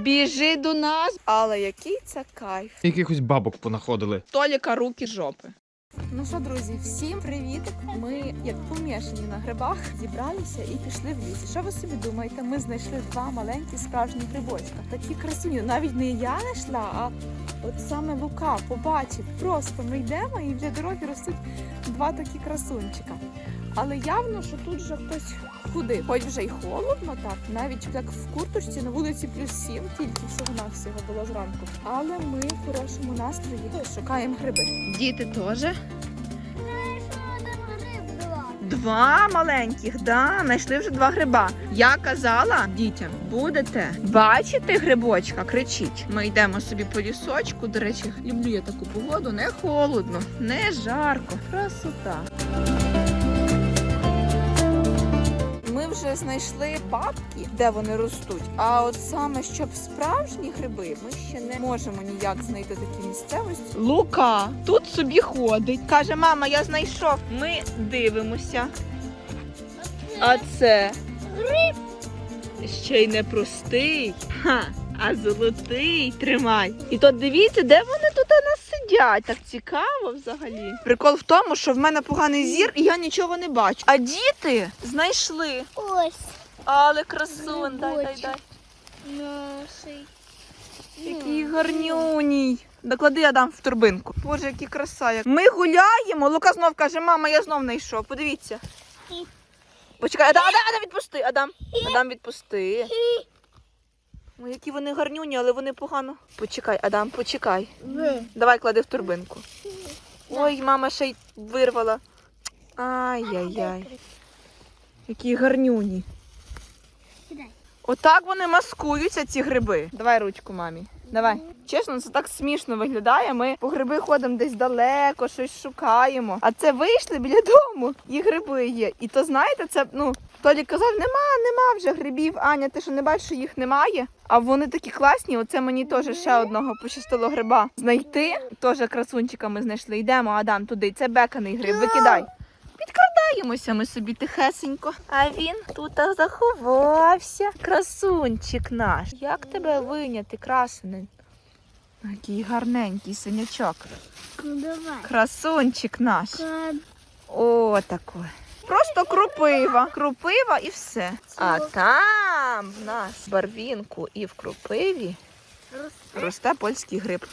біжи до нас. Але який це кайф. Якихось бабок понаходили. Толіка руки жопи. Ну що, друзі, всім привіт! Ми, як помішані на грибах, зібралися і пішли в ліс. Що ви собі думаєте? Ми знайшли два маленькі справжні грибочка. Такі красуні. Навіть не я знайшла, а от саме Лука побачив. Просто ми йдемо і вже дороги ростуть два такі красунчика. Але явно, що тут вже хтось ходив. Хоч вже й холодно, так навіть як в курточці на вулиці плюс сім, тільки всього навсього було зранку. Але ми в хорошому настрої шукаємо гриби. Діти теж. Два маленьких, да, знайшли вже два гриба. Я казала дітям, будете бачити грибочка, кричіть. Ми йдемо собі по лісочку. До речі, люблю я таку погоду. Не холодно, не жарко. Красота. Вже знайшли папки, де вони ростуть. А от саме щоб справжні гриби, ми ще не можемо ніяк знайти такі місцевості. Лука тут собі ходить. Каже, мама, я знайшов. Ми дивимося. А це гриб. Ще й не простий, ха, а золотий. Тримай. І то дивіться, де вони тут нас сидять. Так цікаво взагалі. Прикол в тому, що в мене поганий зір і я нічого не бачу. А діти знайшли. Ось Але красун, дай, дай, дай. наший. Який гарнюній. Доклади Адам в турбинку. Боже, які краса. Ми гуляємо. Лука знов каже, мама, я знов знайшов. Подивіться. Почекай, Адам, Адам, Адам, відпусти. Адам, Адам, відпусти. Ой, які вони гарнюні, але вони погано. Почекай, Адам, почекай. Ви. Давай клади в турбинку. Ой, мама ще й вирвала. Ай-яй-яй. Які гарнюні. Отак вони маскуються, ці гриби. Давай ручку мамі. Давай. Чесно, це так смішно виглядає. Ми по гриби ходимо десь далеко, щось шукаємо. А це вийшли біля дому, і гриби є. І то знаєте, це ну Толік казав, нема, нема вже грибів. Аня, ти що не бачиш, що їх немає? А вони такі класні. Оце мені теж ще одного пощастило гриба знайти. Теж красунчика ми знайшли. Йдемо, Адам, туди. Це беканий гриб. Викидай. Підкрадаємося ми собі тихесенько. А він тут заховався. Красунчик наш. Як тебе виняти, красний? Який гарненький синячок. Ну давай. Красунчик наш. О, такой. Просто крупива. Крупива і все. А там в нас в барвінку і в крупиві Росте. росте польський гриб.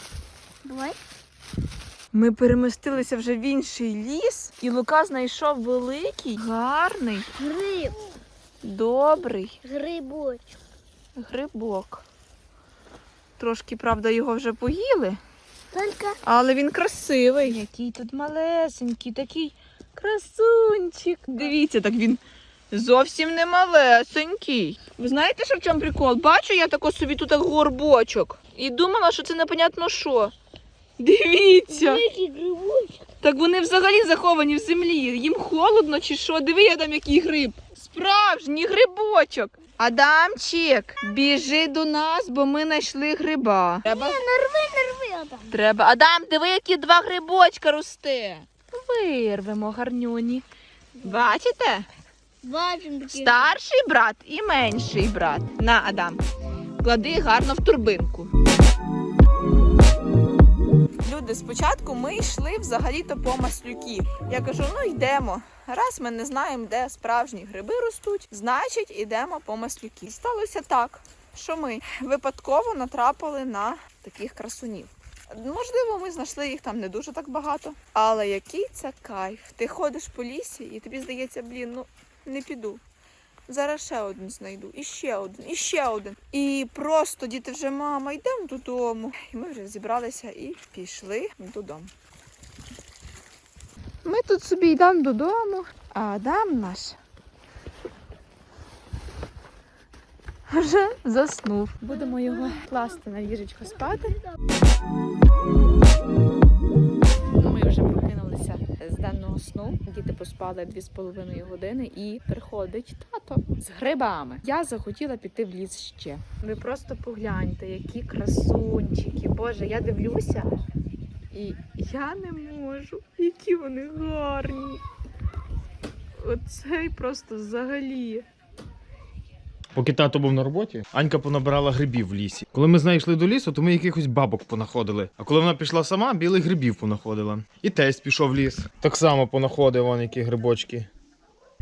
Давай. Ми перемістилися вже в інший ліс, і Лука знайшов великий, гарний, Гриб. добрий Грибочок. грибок. Трошки, правда, його вже поїли, Только але він красивий. Який тут малесенький, такий красунчик. Дивіться, так він зовсім не малесенький. Ви знаєте, що в чому прикол? Бачу я тако собі тут горбочок. І думала, що це непонятно що. Дивіться. Так вони взагалі заховані в землі. Їм холодно чи що? Диви, я там який гриб. Справжній грибочок. Адамчик, біжи до нас, бо ми знайшли гриба. Треба, Не рви, не рви, Адам. треба. Адам, диви, які два грибочка росте. Вирвемо гарнюні. Бачите? Бачимо такі. Старший брат і менший брат. На, Адам. Клади гарно в турбинку. Люди, спочатку ми йшли взагалі-то по маслюки. Я кажу, ну йдемо. Раз ми не знаємо, де справжні гриби ростуть, значить йдемо по маслюки. Сталося так, що ми випадково натрапили на таких красунів. Можливо, ми знайшли їх там не дуже так багато. Але який це кайф? Ти ходиш по лісі і тобі здається, блін, ну не піду. Зараз ще один знайду, і ще один, і ще один. І просто діти вже мама, йдемо додому. І ми вже зібралися і пішли додому. Ми тут собі йдемо додому, а Адам наш вже заснув. Будемо його класти на ліжечко спати. З денного сну. Діти поспали дві з половиною години і приходить тато з грибами. Я захотіла піти в ліс ще. Ви просто погляньте, які красунчики. Боже, я дивлюся. І я не можу. Які вони гарні. Оцей просто взагалі. Поки тато був на роботі, Анька понабирала грибів в лісі. Коли ми з нею йшли до лісу, то ми якихось бабок понаходили. А коли вона пішла сама, білих грибів понаходила. І тесть пішов в ліс. Так само понаходив вон які грибочки.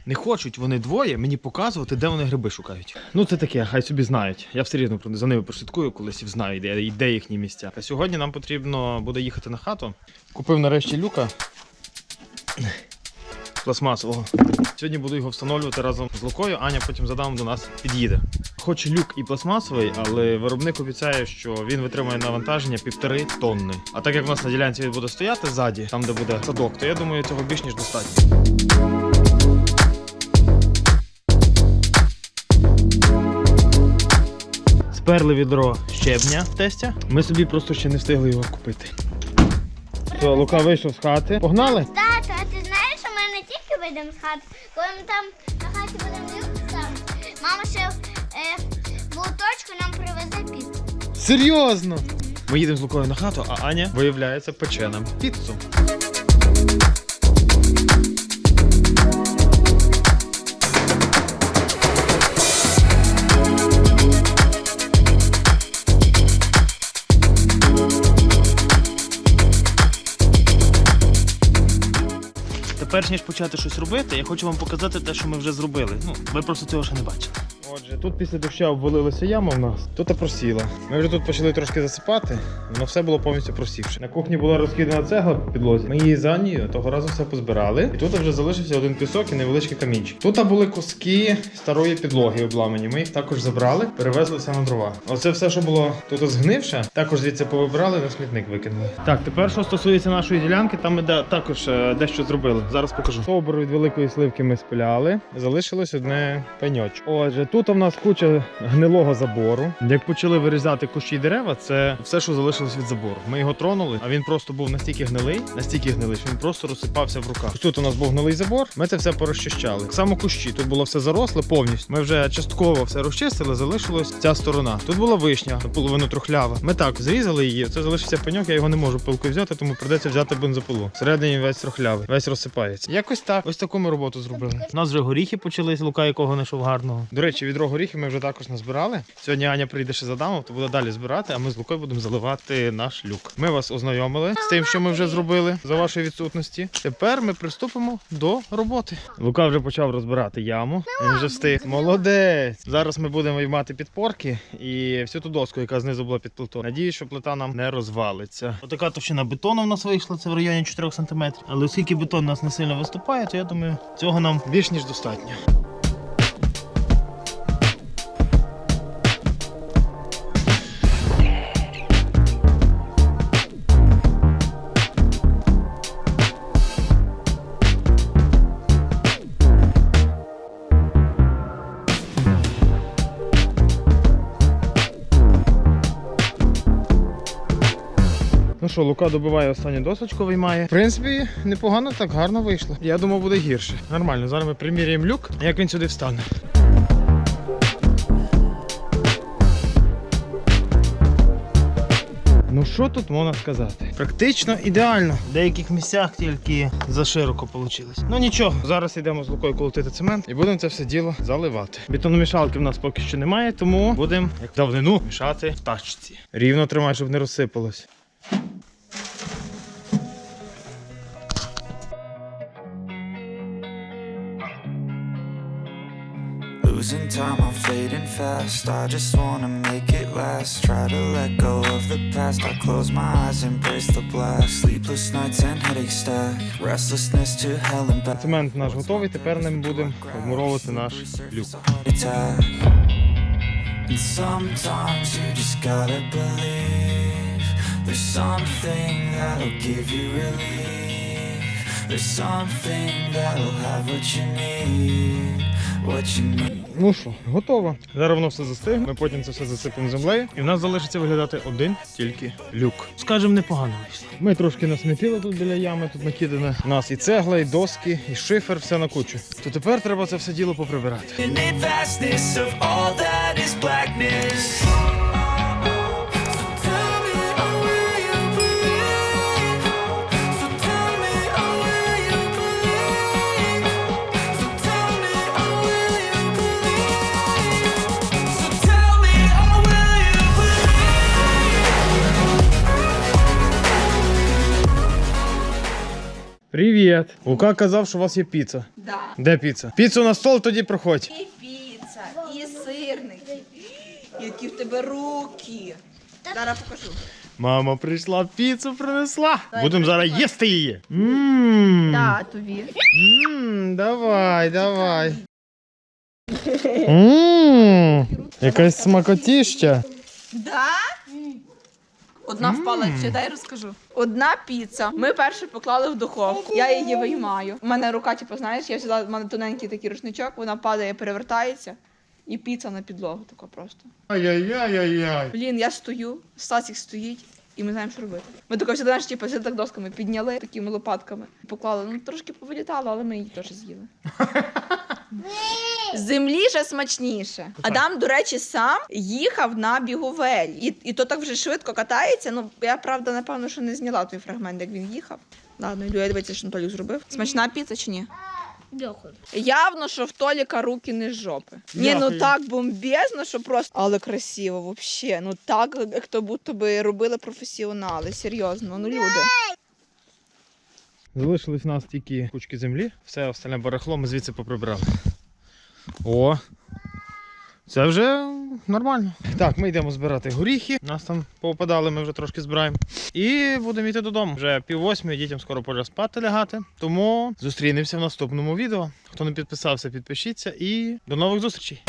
Не хочуть вони двоє мені показувати, де вони гриби шукають. Ну це таке, хай собі знають. Я все рівно за ними прослідкую колись і знаю, де, де їхні місця. А сьогодні нам потрібно буде їхати на хату. Купив нарешті люка пластмасового. Сьогодні буду його встановлювати разом з Лукою. Аня потім задам до нас під'їде. Хоч люк і пластмасовий, але виробник обіцяє, що він витримує навантаження півтори тонни. А так як в нас на ділянці він буде стояти ззаді, там де буде садок, то я думаю, цього більш ніж достатньо. Сперли відро щебня тестя. Ми собі просто ще не встигли його купити. Все, Лука вийшов з хати. Погнали? Вийдемо з хати, коли ми там на хаті будемо дивитися, мама ще е, в нам привезе піцу. Серйозно? Ми їдемо з Лукою на хату, а Аня, виявляється, пече нам піцу. Тепер, ніж почати щось робити, я хочу вам показати те, що ми вже зробили. Ну, ви просто цього ще не бачили. Отже, тут після дощу обвалилася яма в нас, тут просіла. Ми вже тут почали трошки засипати, воно все було повністю просівши. На кухні була розкидана цегла по підлозі. Ми її за нею того разу все позбирали. І тут вже залишився один пісок і невеличкий камінчик. Тут були куски старої підлоги обламані. Ми їх також забрали, перевезли все на дрова. Оце все, що було тут згнивше, також звідси повибирали, на смітник викинули. Так, тепер що стосується нашої ділянки, там ми де- також е, дещо зробили. Зараз покажу. Стовбур від великої сливки ми спиляли. Залишилось одне пеньоч. Отже, тут у нас куча гнилого забору. Як почали вирізати кущі й дерева, це все, що залишилось від забору. Ми його тронули, а він просто був настільки гнилий, настільки гнилий, що він просто розсипався в руках. Тут у нас був гнилий забор. Ми це все порозчищали. Так Само кущі. Тут було все заросле повністю. Ми вже частково все розчистили. Залишилось ця сторона. Тут була вишня, наполовину трухлява. Ми так зрізали її. Це залишився пеньок. Я його не можу пилкою взяти, тому придеться взяти бензопилу. Всередині весь трухлявий, весь розсипається. Якось так. Ось таку ми роботу зробили. У нас вже горіхи почались, лука якого знайшов гарного. До речі, відро горіхів ми вже також назбирали. Сьогодні Аня прийде ще за дамо, то буде далі збирати, а ми з Лукою будемо заливати наш люк. Ми вас ознайомили з тим, що ми вже зробили за вашої відсутності. Тепер ми приступимо до роботи. Лука вже почав розбирати яму. Він вже встиг. Молодець. Зараз ми будемо виймати підпорки і всю ту доску, яка знизу була під плитою. Надіюсь, що плита нам не розвалиться. Отака товщина бетону в нас вийшла, це в районі 4 см. Але оскільки бетон у нас не сильно виступає, то я думаю, цього нам більш ніж достатньо. Що, Лука добиває останню досочку, виймає. В принципі, непогано, так гарно вийшло. Я думав, буде гірше. Нормально, зараз ми приміряємо люк, як він сюди встане. Ну що тут можна сказати? Практично ідеально. В деяких місцях тільки зашироко вийшло. Ну нічого, зараз йдемо з Лукою колотити цемент і будемо це все діло заливати. Бетономішалки в нас поки що немає, тому будемо як давнину мішати в тачці. Рівно тримай, щоб не розсипалось. Losing time, I'm fading fast. I just wanna make it last. Try to let go of the past. I close my eyes, embrace the blast. Sleepless nights and headaches stack. Restlessness to hell and back. Цемент наш готовий, тепер ним будемо обмуровувати наш люк. And sometimes you just gotta believe there's something that'll give you relief. There's something that'll have what you need. Ну що, готово. Зараз воно все застигне. Ми потім це все засипемо землею. І в нас залишиться виглядати один тільки люк. Скажемо, непогано вийшло. Ми трошки насмітили тут біля ями, тут накидане. У нас і цегла, і доски, і шифер, все на кучу. То тепер треба це все діло поприбирати. Привіт. Лука казав, що у вас є піца. Да. Де піца? Піцу на стол тоді проходь. І піца, і сирники. Які в тебе руки. Зараз покажу. Мама прийшла, піцу принесла. Будемо зараз їсти її. Ммм. Татові. Ммм, давай, давай. Ммм, якась смакотіща. Да? Одна впала, ще дай розкажу. Одна піца. Ми перше поклали в духовку. Я її виймаю. У мене рука, типу, знаєш, я взяла в мене тоненький такий рушничок, вона падає, перевертається, і піца на підлогу тако просто. Ай-яй-яй-яй-яй. Блін, я стою, Стасік стоїть. І ми знаємо, що робити. Ми тако знаєш, типу, взяли так досками, підняли такими лопатками, поклали. Ну трошки повилітало, але ми її теж з'їли. З Землі же смачніше. Адам, до речі, сам їхав на біговель. І, і то так вже швидко катається. Ну, я правда, напевно, що не зняла той фрагмент, як він їхав. Ладно, Ілю, я дивіться, що Толік зробив. Смачна піца чи ні? Дякую. Явно, що в Толіка руки не з жопи. Ні, ну так бомбезно, що просто. Але красиво, взагалі. Ну так, як то будто би робили професіонали. Серйозно, ну люди. Залишились у нас тільки кучки землі, все остальне барахло ми звідси поприбрали. О! Це вже нормально. Так, ми йдемо збирати горіхи. Нас там повпадали, ми вже трошки збираємо. І будемо йти додому. Вже пів восьмої, дітям скоро пора спати лягати. Тому зустрінемося в наступному відео. Хто не підписався, підпишіться і до нових зустрічей.